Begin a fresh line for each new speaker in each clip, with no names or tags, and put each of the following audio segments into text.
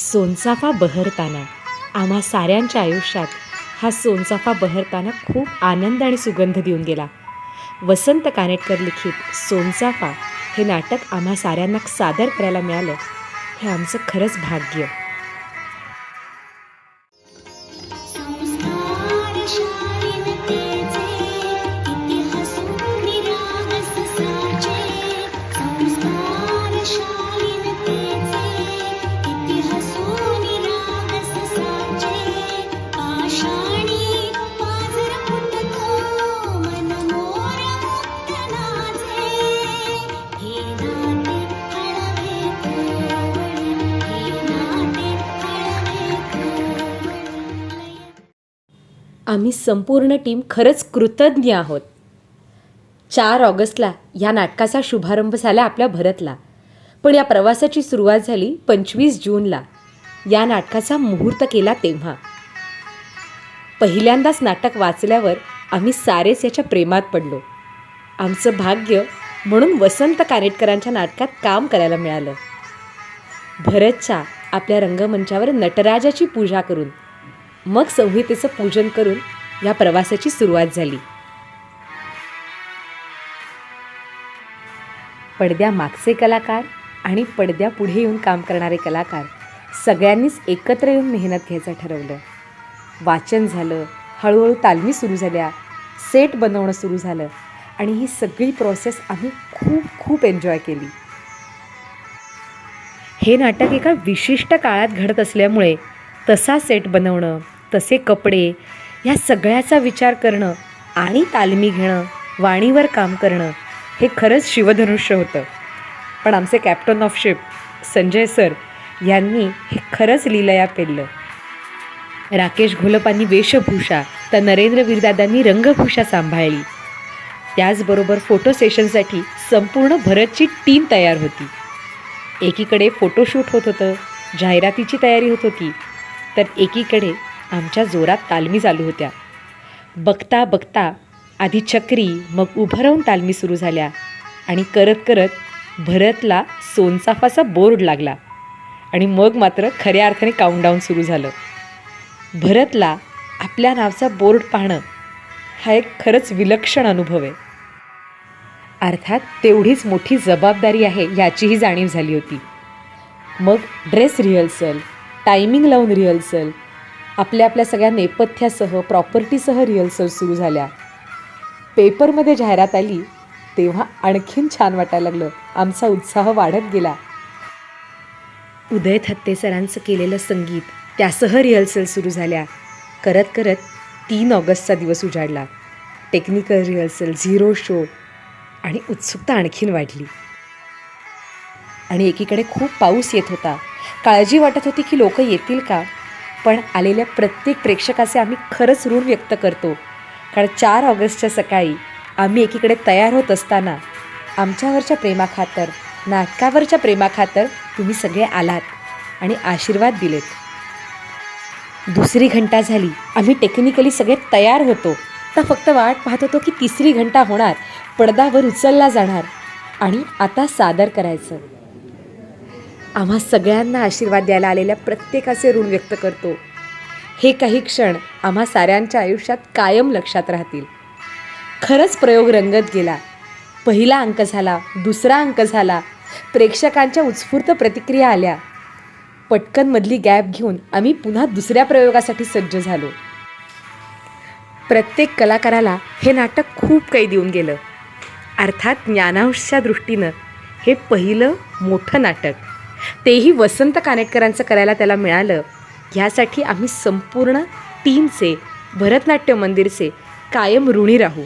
सोनचाफा बहरताना. आम्हा साऱ्यांच्या आयुष्यात हा सोनचाफा बहरताना खूप आनंद आणि सुगंध देऊन गेला. वसंत कानेटकर लिखित सोनचाफा हे नाटक आम्हा साऱ्यांना सादर करायला मिळालं. हे आमचं खरंच भाग्य. आम्ही संपूर्ण टीम खरंच कृतज्ञ आहोत. चार ऑगस्टला या नाटकाचा शुभारंभ झाला आपल्या भरतला. पण या प्रवासाची सुरुवात झाली पंचवीस जूनला. या नाटकाचा मुहूर्त केला तेव्हा. पहिल्यांदाच नाटक वाचल्यावर आम्ही सारेच याच्या प्रेमात पडलो. आमचं भाग्य म्हणून वसंत कानेटकरांच्या नाटकात काम करायला मिळालं. भरतच्या आपल्या रंगमंचावर नटराजाची पूजा करून मग संहितेचं पूजन करून या प्रवासाची सुरुवात झाली. पडद्या मागचे कलाकार आणि पडद्या पुढे येऊन काम करणारे कलाकार सगळ्यांनीच एकत्र येऊन मेहनत घ्यायचं ठरवलं. वाचन झालं हळूहळू तालमी सुरू झाल्या सेट बनवणं सुरू झालं आणि ही सगळी प्रोसेस आम्ही खूप खूप एन्जॉय केली. हे नाटक एका विशिष्ट काळात घडत असल्यामुळे तसा सेट बनवणं तसे कपडे ह्या सगळ्याचा विचार करणं आणि तालमी घेणं वाणीवर काम करणं हे खरंच शिवधनुष्य होतं. पण आमचे captain of ship Sanjay sir यांनी हे खरंच लिलया पेललं. राकेश घोलपांनी वेशभूषा तर नरेंद्र वीरदादांनी रंगभूषा सांभाळली. त्याचबरोबर फोटो सेशनसाठी संपूर्ण भरतची टीम तयार होती. एकीकडे फोटोशूट होत होतं जाहिरातीची तयारी होत होती. तर एकीकडे आमच्या जोरात तालमी चालू होत्या. बघता बघता आधी चक्री मग उभं राहून तालमी सुरू झाल्या आणि करत करत भरतला सोनचाफाचा बोर्ड लागला आणि मग मात्र खऱ्या अर्थाने काउंटडाऊन सुरू झालं. भरतला आपल्या नावचा बोर्ड पाहणं हा एक खरंच विलक्षण अनुभव आहे. अर्थात तेवढीच मोठी जबाबदारी आहे याचीही जाणीव झाली होती. मग ड्रेस रिहर्सल टायमिंग लावून रिहर्सल आपल्या आपल्या सगळ्या नेपथ्यासह प्रॉपर्टीसह रिहर्सल सुरू झाल्या. पेपरमध्ये जाहिरात आली तेव्हा आणखीन छान वाटायला लागलं. आमचा उत्साह वाढत गेला. उदय थत्ते सरांचं केलेलं संगीत त्यासह रिहर्सल सुरू झाल्या. करत करत तीन ऑगस्टचा दिवस उजाडला. टेक्निकल रिहर्सल झिरो शो आणि उत्सुकता आणखीन वाढली. आणि एकीकडे खूप पाऊस येत होता. काळजी वाटत होती की लोक येतील का? पण आलेल्या प्रत्येक प्रेक्षकाचे आम्ही खरंच ऋण व्यक्त करतो. कारण चार ऑगस्टच्या सकाळी आम्ही एकीकडे तयार होत असताना आमच्यावरच्या प्रेमाखातर नाटकावरच्या प्रेमाखातर तुम्ही सगळे आलात आणि आशीर्वाद दिलेत. दुसरी घंटा झाली. आम्ही टेक्निकली सगळे तयार होतो. तर फक्त वाट पाहत होतो की तिसरी घंटा होणार पडदावर उचलला जाणार आणि आता सादर करायचं. आम्हा सगळ्यांना आशीर्वाद द्यायला आलेल्या प्रत्येकाचे ऋण व्यक्त करतो. हे काही क्षण आम्हा साऱ्यांच्या आयुष्यात कायम लक्षात राहतील. खरंच प्रयोग रंगत गेला. पहिला अंक झाला दुसरा अंक झाला प्रेक्षकांच्या उत्स्फूर्त प्रतिक्रिया आल्या. पटकनमधली गॅप घेऊन आम्ही पुन्हा दुसऱ्या प्रयोगासाठी सज्ज झालो. प्रत्येक कलाकाराला हे नाटक खूप काही देऊन गेलं. अर्थात ज्ञानांशच्या दृष्टीनं हे पहिलं मोठं नाटक. तेही वसंत कानेटकरांचं करायला त्याला मिळालं. ह्यासाठी आम्ही संपूर्ण टीमचे भरतनाट्य मंदिरचे कायम ऋणी राहू.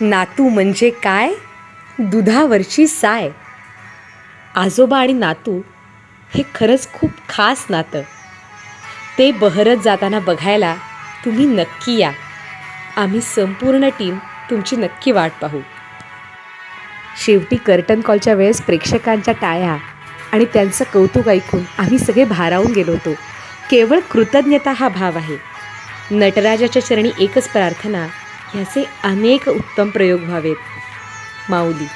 नातू म्हणजे काय? दुधावरची साय. आजोबा आणि नातू हे खरंच खूप खास नातं. ते बहरत जाताना बघायला तुम्ही नक्की या. आम्ही संपूर्ण टीम तुमची नक्की वाट पाहू. शेवटी कर्टन कॉलच्या वेळेस प्रेक्षकांच्या टाळ्या आणि त्यांचं कौतुक ऐकून आम्ही सगळे भारावून गेलो होतो. केवळ कृतज्ञता हा भाव आहे. नटराजाच्या चरणी एकच प्रार्थना ह्याचे अनेक उत्तम प्रयोग व्हावेत. माऊली